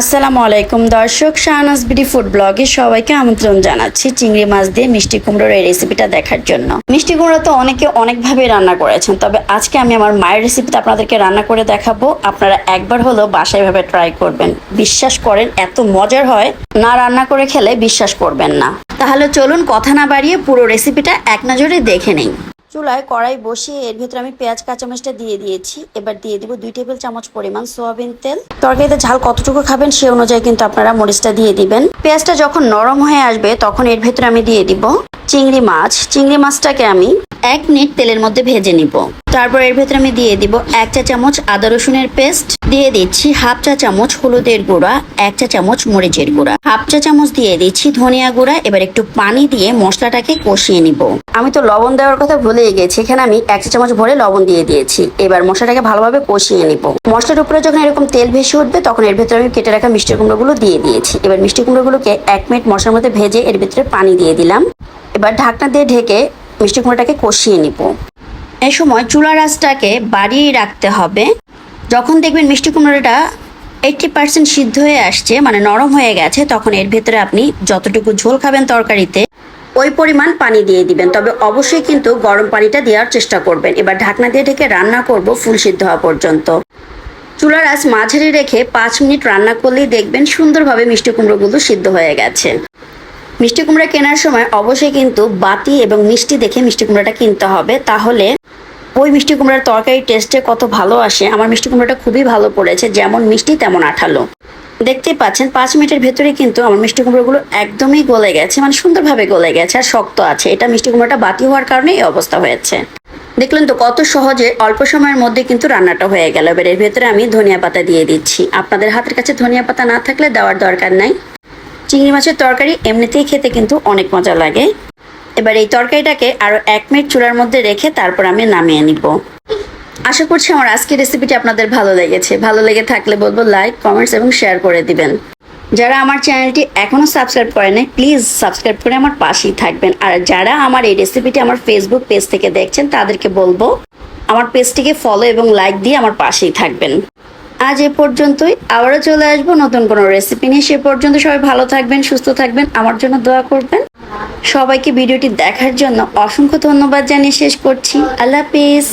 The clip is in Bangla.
আসসালামু আলাইকুম দর্শক, শাহনাজ বিডি ফুড ব্লগে সবাইকে আমন্ত্রণ জানাচ্ছি চিংড়ি মাছ দিয়ে মিষ্টি কুমড়োর এই রেসিপিটা দেখার জন্য। মিষ্টি কুমড়ো তো অনেকে অনেকভাবে রান্না করেছেন, তবে আজকে আমি আমার মায়ের রেসিপিতে আপনাদেরকে রান্না করে দেখাবো। আপনারা একবার হলেও বাসায় ভাবে ট্রাই করবেন। বিশ্বাস করেন, এত মজার হয়, না রান্না করে খেলে বিশ্বাস করবেন না। তাহলে চলুন কথা না বাড়িয়ে পুরো রেসিপিটা এক নজরে দেখে নেই। চুলায় কড়াই বসিয়ে এর ভেতরে আমি পেঁয়াজ, কাঁচামরিচটা দিয়ে দিয়েছি। এবার দিয়ে দিব দুই টেবিল চামচ পরিমাণ সোয়াবিন তেল। তরকারিতে ঝাল কতটুকু খাবেন সে অনুযায়ী কিন্তু আপনারা মরিচটা দিয়ে দিবেন। পেঁয়াজটা যখন নরম হয়ে আসবে, তখন এর ভেতরে আমি দিয়ে দিব চিংড়ি মাছ। চিংড়ি মাছটাকে আমি এক মিনিট তেলের মধ্যে ভেজে নিব। তারপর এর ভেতরে আমি দিয়ে দিব এক চা চামচ আদা রসুনের পেস্ট। দিয়ে দিচ্ছি হাফ চা চামচ হলুদের গুঁড়া, এক চা চামচ মরিচের গুঁড়া। হাফ চা চামচ দিয়ে দিচ্ছি ধনিয়া গুঁড়া, এবার একটু পানি দিয়ে মশলাটাকে কষিয়ে নিব। আমি তো লবণ দেওয়ার কথা ভুলেই গেছি, এখানে আমি এক চা চামচ ভরে লবণ দিয়ে দিয়েছি। এবার মশলাটাকে ভালোভাবে কষিয়ে নিব। মশলার উপরে যখন এরকম তেল ভেসে উঠবে, তখন এর ভেতরে আমি কেটে রাখা মিষ্টি কুমড়োগুলো দিয়ে দিয়েছি। এবার মিষ্টি কুমড়োগুলোকে এক মিনিট মশলার মধ্যে ভেজে এর ভেতরে পানি দিয়ে দিলাম। এবার ঢাকনা দিয়ে ঢেকে মিষ্টি কুমড়োটাকে কষিয়ে নিব। এই সময় চুলা আঁচটাকে বাড়িয়ে রাখতে হবে। যখন দেখবেন মিষ্টি কুমড়োটা এইটটি পার্সেন্ট সিদ্ধ হয়ে আসছে মানে নরম হয়ে গেছে, তখন এর ভেতরে আপনি যতটুকু ঝোল খাবেন তরকারিতে, ওই পরিমাণ পানি দিয়ে দিবেন। তবে অবশ্যই কিন্তু গরম পানিটা দেওয়ার চেষ্টা করবেন। এবার ঢাকনা দিয়ে ঢেকে রান্না করব ফুল সিদ্ধ হওয়া পর্যন্ত। চুলার আঁচ মাঝারি রেখে পাঁচ মিনিট রান্না করলেই দেখবেন সুন্দরভাবে মিষ্টি কুমড়োগুলো সিদ্ধ হয়ে গেছে। মিষ্টি কুমড়া কেনার সময় অবশ্যই কিন্তু বাতি এবং মিষ্টি দেখে মিষ্টি কুমড়াটা কিনতে হবে। তাহলে ওই মিষ্টি কুমড়ার তরকারি টেস্টে কত ভালো আসে? আমার মিষ্টি কুমড়াটা খুবই ভালো পড়েছে, যেমন মিষ্টি তেমন আঠালো। দেখতে পাচ্ছেন, পাঁচ মিনিটের ভেতরে কিন্তু আমার মিষ্টি কুমড়োগুলো একদমই গলে গেছে মানে সুন্দরভাবে গলে গেছে আর শক্ত আছে। এটা মিষ্টি কুমড়োটা বাতি হওয়ার কারণে এই অবস্থা হয়েছে। দেখলেন তো কত সহজে অল্প সময়ের মধ্যে কিন্তু রান্নাটা হয়ে গেল। এবার এর ভেতরে আমি ধনিয়া পাতা দিয়ে দিচ্ছি। আপনাদের হাতের কাছে ধনিয়া পাতা না থাকলে দেওয়ার দরকার নাই। চিংড়ি মাছের তরকারি এমনিতেই খেতে কিন্তু অনেক মজা লাগে। এবার এই তরকারিটাকে আরও এক মিনিট চুলার মধ্যে রেখে তারপর আমি নামিয়ে নিব। আশা করছি আমার আজকের রেসিপিটি আপনাদের ভালো লেগেছে। ভালো লেগে থাকলে বলব লাইক, কমেন্টস এবং শেয়ার করে দিবেন। যারা আমার চ্যানেলটি এখনও সাবস্ক্রাইব করে নাই, প্লিজ সাবস্ক্রাইব করে আমার পাশেই থাকবেন। আর যারা আমার এই রেসিপিটি আমার ফেসবুক পেজ থেকে দেখছেন, তাদেরকে বলব আমার পেজটিকে ফলো এবং লাইক দিয়ে আমার পাশেই থাকবেন। আজ এ পর্যন্তই। আবারও চলে আসব নতুন কোনো রেসিপি নিয়ে। সে পর্যন্ত সবাই ভালো থাকবেন, সুস্থ থাকবেন। আমার জন্য দোয়া করবেন। সবাইকে ভিডিওটি দেখার জন্য অসংখ্য ধন্যবাদ জানিয়ে শেষ করছি। আল্লাহ হাফিজ।